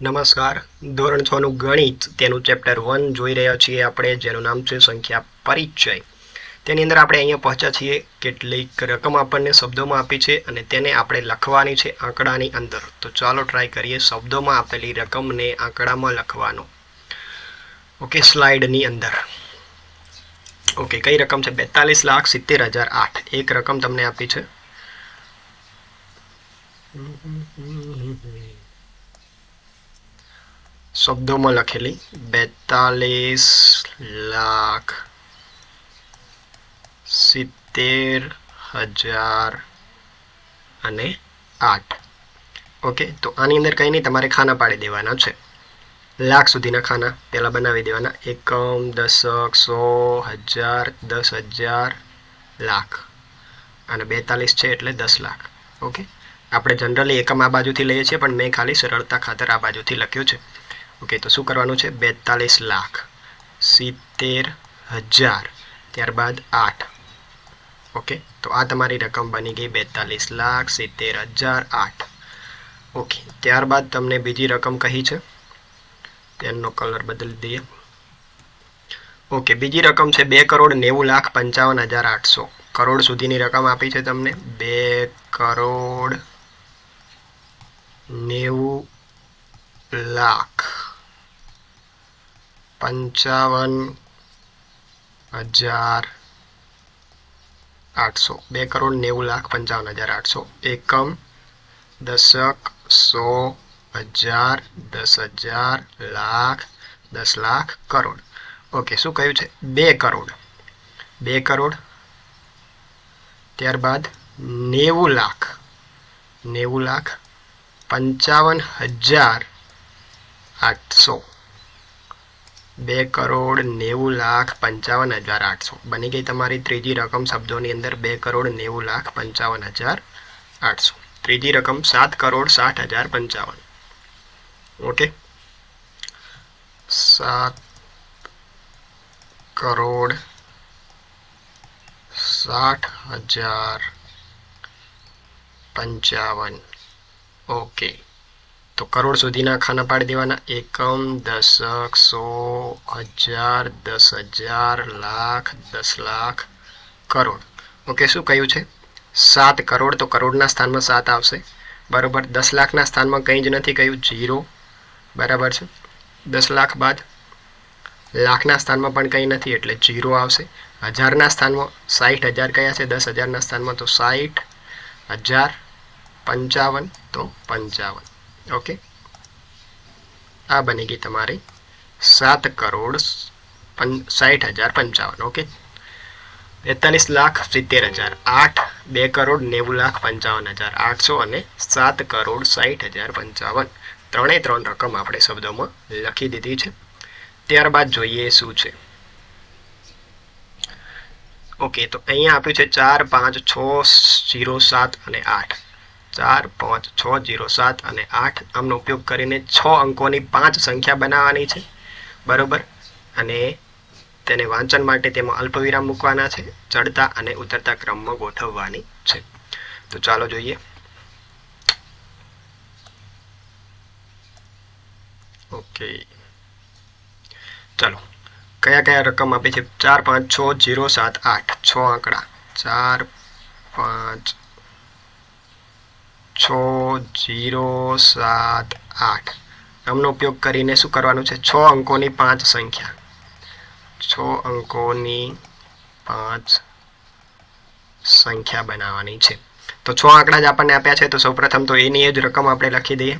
નમસ્કાર. ધોરણ છ નું ગણિત, તેનું ચેપ્ટર વન જોઈ રહ્યા છીએ આપણે, જેનું નામ છે સંખ્યા પરિચય. તેની અંદર આપણે અહીંયા પહોંચ્યા છીએ, કેટલીક રકમ આપણને શબ્દોમાં આપી છે અને તેને આપણે લખવાની છે આંકડાની અંદર. તો ચાલો ટ્રાય કરીએ શબ્દોમાં આપેલી રકમને આંકડામાં લખવાનો. ઓકે સ્લાઇડની અંદર. ઓકે કઈ રકમ છે? બેતાલીસ લાખ સિત્તેર હજાર આઠ. એક રકમ તમને આપી છે. શબ્દોમાં લખેલી બેતાલીસ લાખ સિત્તેર હજાર અને આઠ. ઓકે, તો આની અંદર કંઈ નહીં, તમારે ખાના પાડી દેવાના છે. લાખ સુધીના ખાના પહેલાં બનાવી દેવાના. એકમ, દશક, સો, હજાર, દસ હજાર લાખ. અને બેતાલીસ છે એટલે દસ લાખ. ઓકે? આપણે જનરલી એકમ આ બાજુથી લઈએ છીએ, પણ મેં ખાલી સરળતા ખાતર આ બાજુથી લખ્યું છે. ઓકે તો શું કરવાનું છે? બેતાલીસ લાખ. સિત્તેર હજાર. ત્યારબાદ આઠ. ઓકે તો આ તમારી રકમ બની ગઈ બેતાલીસ લાખ, સિત્તેર હજાર, આઠ. ઓકે ત્યારબાદ તમને બીજી રકમ કહી છે. પેનનો કલર બદલી દઈએ. ઓકે બીજી રકમ છે બે કરોડ નેવું લાખ પંચાવન હજાર આઠસો. કરોડ સુધીની રકમ આપી છે તમને. બે કરોડ નેવું લાખ. પંચાવન, હજાર, આઠસો. બે કરોડ નેવું લાખ પંચાવન હજાર આઠસો. એકમ, દશક, સો, હજાર, દસ હજાર લાખ, દસ લાખ કરોડ. ઓકે, શું કહ્યું છે? બે કરોડ. બે કરોડ. ત્યારબાદ નેવું લાખ. નેવું લાખ પંચાવન હજાર આઠસો. બે કરોડ નેવું લાખ પંચાવન હજાર આઠસો. બની ગઈ તમારી ત્રીજી રકમ શબ્દોની અંદર બે કરોડ નેવું લાખ પંચાવન હજાર આઠસો. ત્રીજી રકમ સાત કરોડ સાઠ હજાર પંચાવન. ઓકે? સાત કરોડ સાઠ હજાર પંચાવન. ઓકે. તો કરોડ સુધીના ખાના પાડી દેવાના. એકમ, દશક, સો, હજાર, દસ હજાર, લાખ, દસ લાખ, કરોડ. ઓકે, શું કહ્યું છે? સાત કરોડ તો કરોડના સ્થાનમાં સાત આવશે. બરાબર, દસ લાખના સ્થાનમાં કંઈ જ નથી કહ્યું. જીરો. બરાબર છે? દસ લાખ બાદ લાખના સ્થાનમાં પણ કંઈ નથી, એટલે જીરો આવશે. હજારના સ્થાનમાં સાઠ હજાર કયા છે? દસ હજારના સ્થાનમાં તો સાઠ હજાર પંચાવન, તો પંચાવન. ઓકે. આ બની ગઈ તમારી સાત કરોડ સાઠ હજાર પંચાવન, ઓકે. બેતાલીસ લાખ સિત્તેર હજાર આઠ, બે કરોડ નેવું લાખ પંચાવન હજાર આઠસો અને સાત કરોડ સાઠ હજાર પંચાવન. ત્રણેય ત્રણ રકમ આપણે શબ્દોમાં લખી દીધી છે. ત્યારબાદ જોઈએ શું છે. ઓકે, તો અહીંયા આપ્યું છે ચાર પાંચ છ જીરો સાત અને આઠ. ચાર, પાંચ, છ, જીરો, સાત અને આઠ આમનો ઉપયોગ કરીને છ અંકોની પાંચ સંખ્યા બનાવવાની છે. બરોબર? અને તેને વાંચન માટે તેમાં અલ્પવિરામ મૂકવાના છે, ચડતા અને ઉતરતા ક્રમમાં ગોઠવવાની છે. તો ચાલો જોઈએ. ઓકે. ચાલો. કયા કયા રકમ આપે છે? ચાર, પાંચ, છ, જીરો, સાત, આઠ. છ આંકડા. ચાર, પાંચ છ, જીરો, સાત, આઠ. આમનો ઉપયોગ કરીને શું કરવાનું છે? છ અંકોની પાંચ સંખ્યા. છ અંકોની પાંચ સંખ્યા બનાવવાની છે. તો છ આંકડા જ આપણને આપ્યા છે. તો સૌપ્રથમ તો એની એ જ રકમ આપણે લખી દઈએ.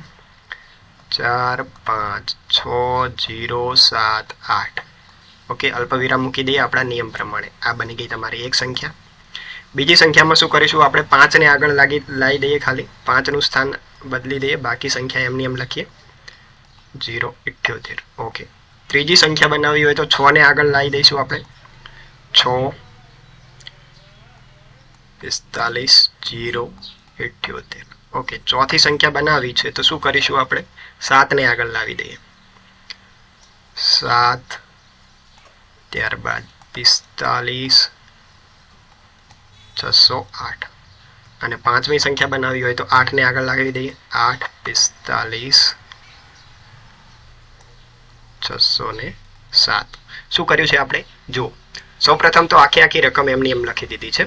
ચાર, પાંચ, છ, જીરો, સાત, આઠ. ઓકે, અલ્પવિરામ મૂકી દઈએ આપણા નિયમ પ્રમાણે. આ બની ગઈ તમારી એક સંખ્યા. બીજી સંખ્યામાં શું કરીશું? આપણે પાંચને આગળ લાગી લાવી દઈએ ખાલી. પાંચનું સ્થાન બદલી દઈએ. બાકી સંખ્યા એમની એમ લખીએ. જીરો ઇઠ્યોતેર. ઓકે. ત્રીજી સંખ્યા બનાવવી હોય તો છ ને આગળ લાવી દઈશું આપણે. છ, પિસ્તાલીસ જીરો ઇઠ્યોતેર. ઓકે. ચોથી સંખ્યા બનાવવી છે તો શું કરીશું આપણે? સાતને આગળ લાવી દઈએ. સાત, ત્યારબાદ પિસ્તાલીસ છસો આઠ. અને પાંચમી સંખ્યા બનાવી હોય તો આઠને આગળ લાવી દઈએ. આઠ, પિસ્તાલીસ, છસો ને સાત. શું કર્યું છે આપણે? જુઓ. સૌપ્રથમ તો આખી આખી રકમ એમની એમ લખી દીધી છે.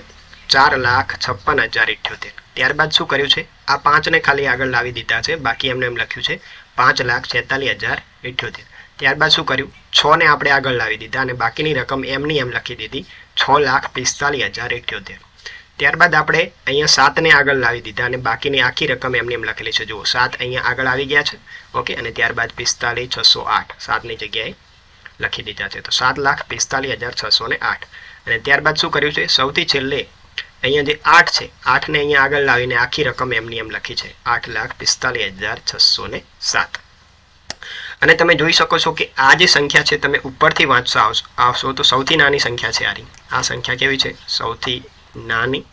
ચાર લાખ છપ્પન હજાર ઇઠ્યોતેર. ત્યારબાદ શું કર્યું છે? આ પાંચને ખાલી આગળ લાવી દીધા છે. બાકી એમને એમ લખ્યું છે, પાંચ લાખ છેતાલીસ હજાર ઇઠ્યોતેર. ત્યારબાદ શું કર્યું? છ ને આપણે આગળ લાવી દીધા અને બાકીની રકમ એમની એમ લખી દીધી, છ લાખ પિસ્તાલીસ હજાર ઇઠ્યોતેર. ત્યારબાદ આપણે અહીંયા સાતને આગળ લાવી દીધા અને બાકીની આખી રકમ એમની એમ લખેલી છે. જુઓ, સાત અહીંયા આગળ આવી ગયા છે. ઓકે, અને ત્યારબાદ પિસ્તાલીસ છસો આઠ સાતની જગ્યાએ લખી દીધા છે. તો સાત લાખ પિસ્તાલીસ હજાર છસો ને આઠ. અને ત્યારબાદ શું કર્યું છે? સૌથી છેલ્લે અહીંયા જે આઠ છે, આઠને અહીંયા આગળ લાવીને આખી રકમ એમની એમ લખી છે. આઠ લાખ પિસ્તાલીસ હજાર છસો ને સાત. અને તમે જોઈ શકો છો કે આ જે સંખ્યા છે, તમે ઉપરથી વાંચશો આવશો આવશો તો સૌથી નાની સંખ્યા છે આરી આ સંખ્યા કેવી છે? સૌથી નાની.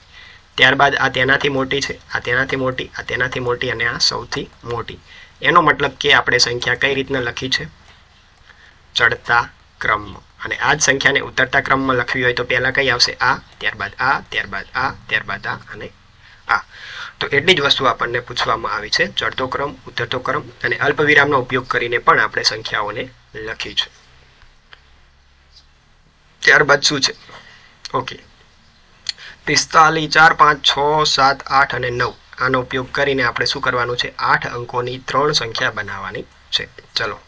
ત્યારબાદ આ તેનાથી મોટી છે. આ તેનાથી મોટી, આ તેનાથી મોટી અને આ સૌથી મોટી. એનો મતલબ કે આપણે સંખ્યા કઈ રીતના લખી છે? ચડતા ક્રમમાં અને આ જ સંખ્યાને ઉતરતા ક્રમમાં લખવી હોય તો પહેલાં કઈ આવશે? આ, ત્યારબાદ આ ત્યારબાદ આ ત્યારબાદ આ અને આ. તો એટલી જ વસ્તુ આપણને પૂછવામાં આવી છે. ચડતો ક્રમ, ઉતરતો ક્રમ અને અલ્પવિરામનો ઉપયોગ કરીને પણ આપણે સંખ્યાઓને લખી છે. ત્યારબાદ શું છે? ઓકે. પિસ્તાલીસ, ચાર, પાંચ, છ, સાત, આઠ અને નવ. આનો ઉપયોગ કરીને આપણે શું કરવાનું છે? આઠ અંકોની ત્રણ સંખ્યા બનાવવાની છે. ચલો.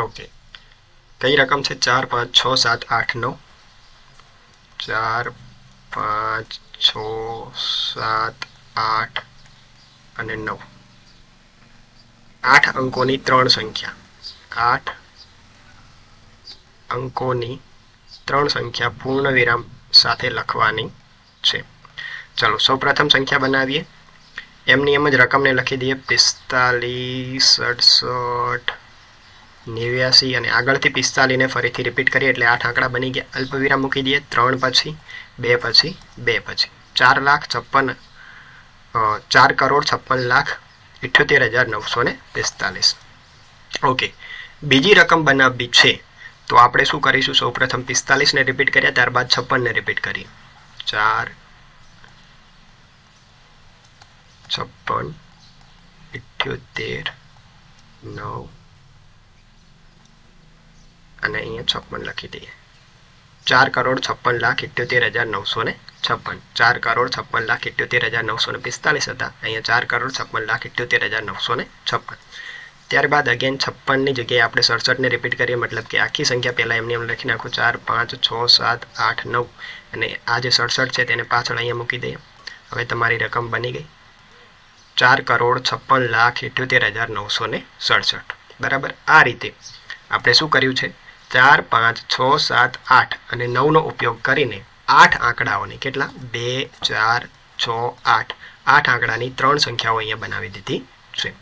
ઓકે. કઈ રકમ છે? ચાર, પાંચ, છ, સાત, આઠ, નવ. ચાર, પાંચ, છ, સાત, આઠ અને નવ. આઠ અંકોની ત્રણ સંખ્યા. આઠ અંકોની ત્રણ સંખ્યા પૂર્ણ વિરામ સાથે લખવાની છે. ચલો, સૌપ્રથમ સંખ્યા બનાવીએ. એમની એમ જ રકમને લખી દઈએ. પિસ્તાલીસ સડસઠ નેવ્યાસી અને આગળથી પિસ્તાલીને ફરીથી રિપીટ કરીએ એટલે આઠ આંકડા બની ગયા. અલ્પવિરામ મૂકી દઈએ. ત્રણ પછી, બે પછી બે પછી. ચાર લાખ છપ્પન ચાર કરોડ છપ્પન લાખ ઇઠ્યોતેર હજાર નવસો ને પિસ્તાલીસ. ઓકે. બીજી રકમ બનાવવી છે. તો આપણે શું કરીશું? સૌપ્રથમ પિસ્તાલીસને રિપીટ કર્યા, ત્યારબાદ છપ્પનને રિપીટ કરી. ચાર, છપ્પન, ઇઠ્યોતેર, નવ, અને અહીંયા છપ્પન લખી દઈએ. ચાર કરોડ છપ્પન લાખ ઇઠ્યોતેર હજાર નવસો ને છપ્પન. ચાર કરોડ છપ્પન લાખ ઇઠ્યોતેર હજાર નવસો ને પિસ્તાલીસ હતા. અહીંયા ચાર કરોડ છપ્પન લાખ ઇઠ્યોતેર હજાર નવસો ને છપ્પન. ત્યારબાદ અગેન છપ્પનની જગ્યાએ આપણે સડસઠને રિપીટ કરીએ, મતલબ કે આખી સંખ્યા પહેલાં એમને એમ લખી નાખો. ચાર, પાંચ, છ, સાત, આઠ, નવ. અને આ જે સડસઠ છે તેને પાછળ અહીંયા મૂકી દઈએ. હવે તમારી રકમ બની ગઈ. ચાર કરોડ છપ્પન લાખ ઇઠ્યોતેર હજાર નવસો ને સડસઠ. બરાબર? આ રીતે આપણે શું કર્યું છે? ચાર, પાંચ, છ, સાત, આઠ અને નવનો ઉપયોગ કરીને આઠ આંકડાઓને કેટલા? બે, ચાર, છ, આઠ. આઠ આંકડાની ત્રણ સંખ્યાઓ અહીંયા બનાવી દીધી છે.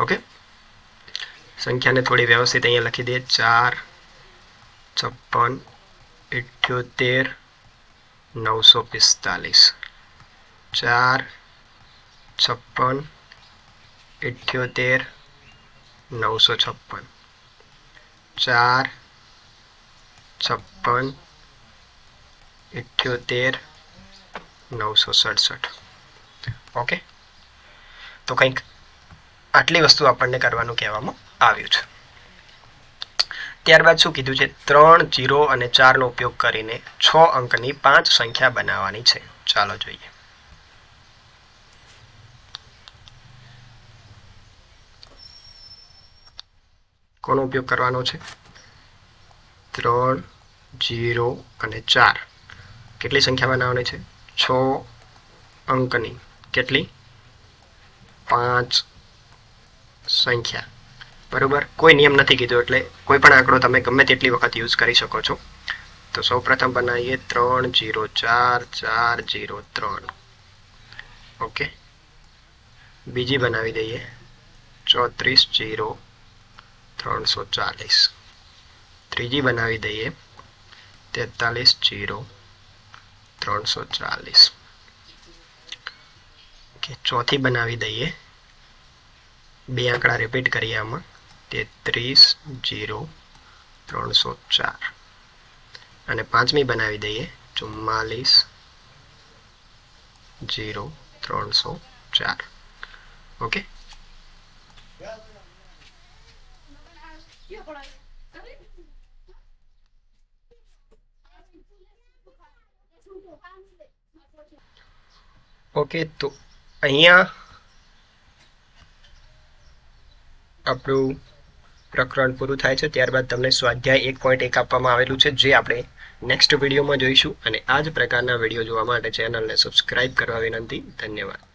ઓકે સંખ્યાને થોડી વ્યવસ્થિત અહીંયા લખી દઈએ. ચાર, છપ્પન, ઇઠ્યોતેર, નવસો પિસ્તાલીસ. ચાર, છપ્પન, ઇઠ્યોતેર, નવસો છપ્પન. ચાર, છપ્પન, ઇઠ્યોતેર, નવસો સડસઠ. ઓકે? તો કંઈક આટલી વસ્તુ આપણને કરવાનું કહેવામાં આવ્યું છે. ત્યારબાદ શું કીધું છે? ત્રણ, જીરો અને ચારનો ઉપયોગ કરીને છ અંકની પાંચ સંખ્યા બનાવવાની છે. ચાલો જોઈએ. કોનો ઉપયોગ કરવાનો છે? ત્રણ, જીરો અને ચાર. કેટલી સંખ્યા બનાવવાની છે? છ અંકની કેટલી? પાંચ સંખ્યા. બરોબર? કોઈ નિયમ નથી કીધો એટલે કોઈ પણ આંકડો તમે ગમે તેટલી વખત યુઝ કરી શકો છો. તો સૌ પ્રથમ બનાવીએ ત્રણ જીરો ચાર ચાર જીરો ત્રણ. ઓકે? બીજી બનાવી દઈએ. ચોત્રીસ જીરો ત્રણસો ચાલીસ. ત્રીજી બનાવી દઈએ. તેતાલીસ જીરો ત્રણસો ચાલીસ. ઓકે, ચોથી બનાવી દઈએ. બે આંકડા રિપીટ કરીએ આમાં. તેત્રીસ જીરો ત્રણસો ચાર. અને પાંચમી બનાવી દઈએ ચુમ્માલીસ જીરો ત્રણસો ચાર. ઓકે? ઓકે, તો અહીંયા આપણું પ્રકરણ પૂરું થાય છે, ત્યારબાદ તમને સ્વાધ્યાય એક પોઈન્ટ એક આપવામાં આવેલું છે, જે આપણે નેક્સ્ટ વિડીયોમાં જોઈશું. અને આ જ પ્રકારના વીડિયો જોવા માટે ચેનલને સબસ્ક્રાઇબ કરવા વિનંતી. ધન્યવાદ.